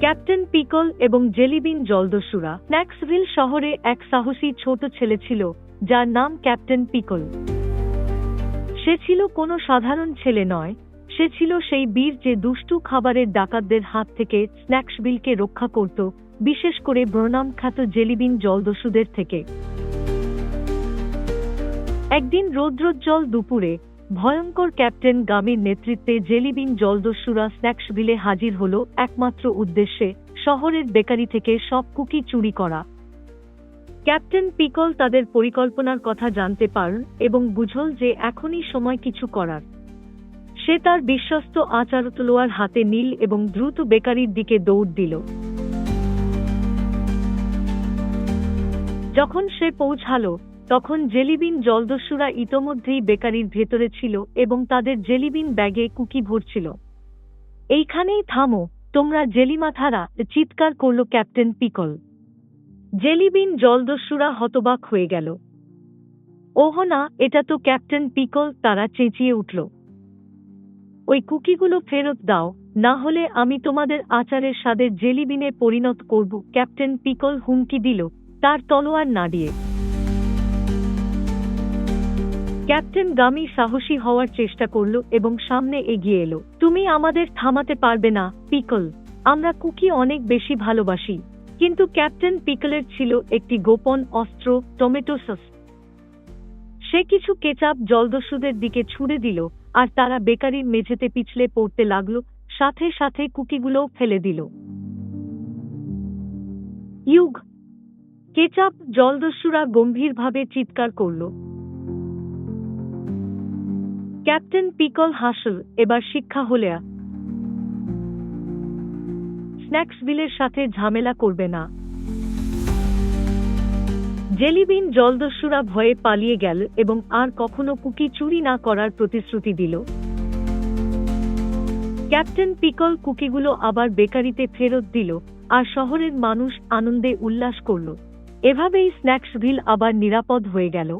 Captain pickle এবং jelly bean জলদস্যুরা snacksville শহরে এক সাহসী ছোট ছেলে ছিল, যার নাম ক্যাপ্টেন পিকল। সে ছিল কোনো সাধারণ ছেলে নয়, সে ছিল সেই বীর যে দুষ্টু খাবারের ডাকাতদের হাত থেকে স্ন্যাক্সভিলকে রক্ষা করত, বিশেষ করে বর্ণাম খ্যাত জেলিবিন জলদস্যুদের থেকে। একদিন রৌদ্রোজ্জ্বল দুপুরে ভয়ঙ্কর ক্যাপ্টেন গামির নেতৃত্বে জেলিবিন জলদস্যুরা স্ন্যাক্সভিলে হাজির হল একমাত্র উদ্দেশ্যে শহরের বেকারি থেকে সব কুকি চুরি করা। ক্যাপ্টেন পিকল তাদের পরিকল্পনার কথা জানতে পারল এবং বুঝল যে এখনই সময় কিছু করার। সে তার বিশ্বস্ত আচারতলোয়ার হাতে নীল এবং দ্রুত বেকারির দিকে দৌড় দিল। যখন সে পৌঁছালো তখন জেলিবিন জলদস্যুরা ইতোমধ্যেই বেকারির ভেতরে ছিল এবং তাদের জেলিবিন ব্যাগে কুকি ভরছিল। এইখানেই থামো, তোমরা জেলিমাথারা, চিৎকার করল ক্যাপ্টেন পিকল। জেলিবিন জলদস্যুরা হতবাক হয়ে গেল। ওহ না, এটা তো ক্যাপ্টেন পিকল, তারা চেঁচিয়ে উঠল। ওই কুকিগুলো ফেরত দাও, না হলে আমি তোমাদের আচারের স্বাদের জেলিবিনে পরিণত করব, ক্যাপ্টেন পিকল হুমকি দিল, তার তলোয়ার নাড়িয়ে। ক্যাপ্টেন গামি সাহসী হওয়ার চেষ্টা করল এবং সামনে এগিয়ে এলো। তুমি আমাদের থামাতে পারবে না, পিকল। আমরা কুকি অনেক বেশি ভালোবাসি। কিন্তু ক্যাপ্টেন পিকলের ছিল একটি গোপন অস্ত্র, টমেটো সস। সে কিছু কেচাপ জলদস্যুদের দিকে ছুড়ে দিল আর তারা বেকারির মেঝেতে পিছলে পড়তে লাগল, সাথে সাথে কুকিগুলোও ফেলে দিল। ইউগ! কেচাপ জলদস্যুরা গম্ভীরভাবে চিৎকার করল। ক্যাপ্টেন পিকল হাসল, এবার শিক্ষা হলে স্ন্যাক্সভিলের সাথে ঝামেলা করবে না। জেলিবিন জলদস্যুরা ভয়ে পালিয়ে গেল এবং আর কখনো কুকি চুরি না করার প্রতিশ্রুতি দিল। ক্যাপ্টেন পিকল কুকিগুলো আবার বেকারিতে ফেরত দিল, আর শহরের মানুষ আনন্দে উল্লাস করল। এভাবেই স্ন্যাক্সভিল আবার নিরাপদ হয়ে গেল।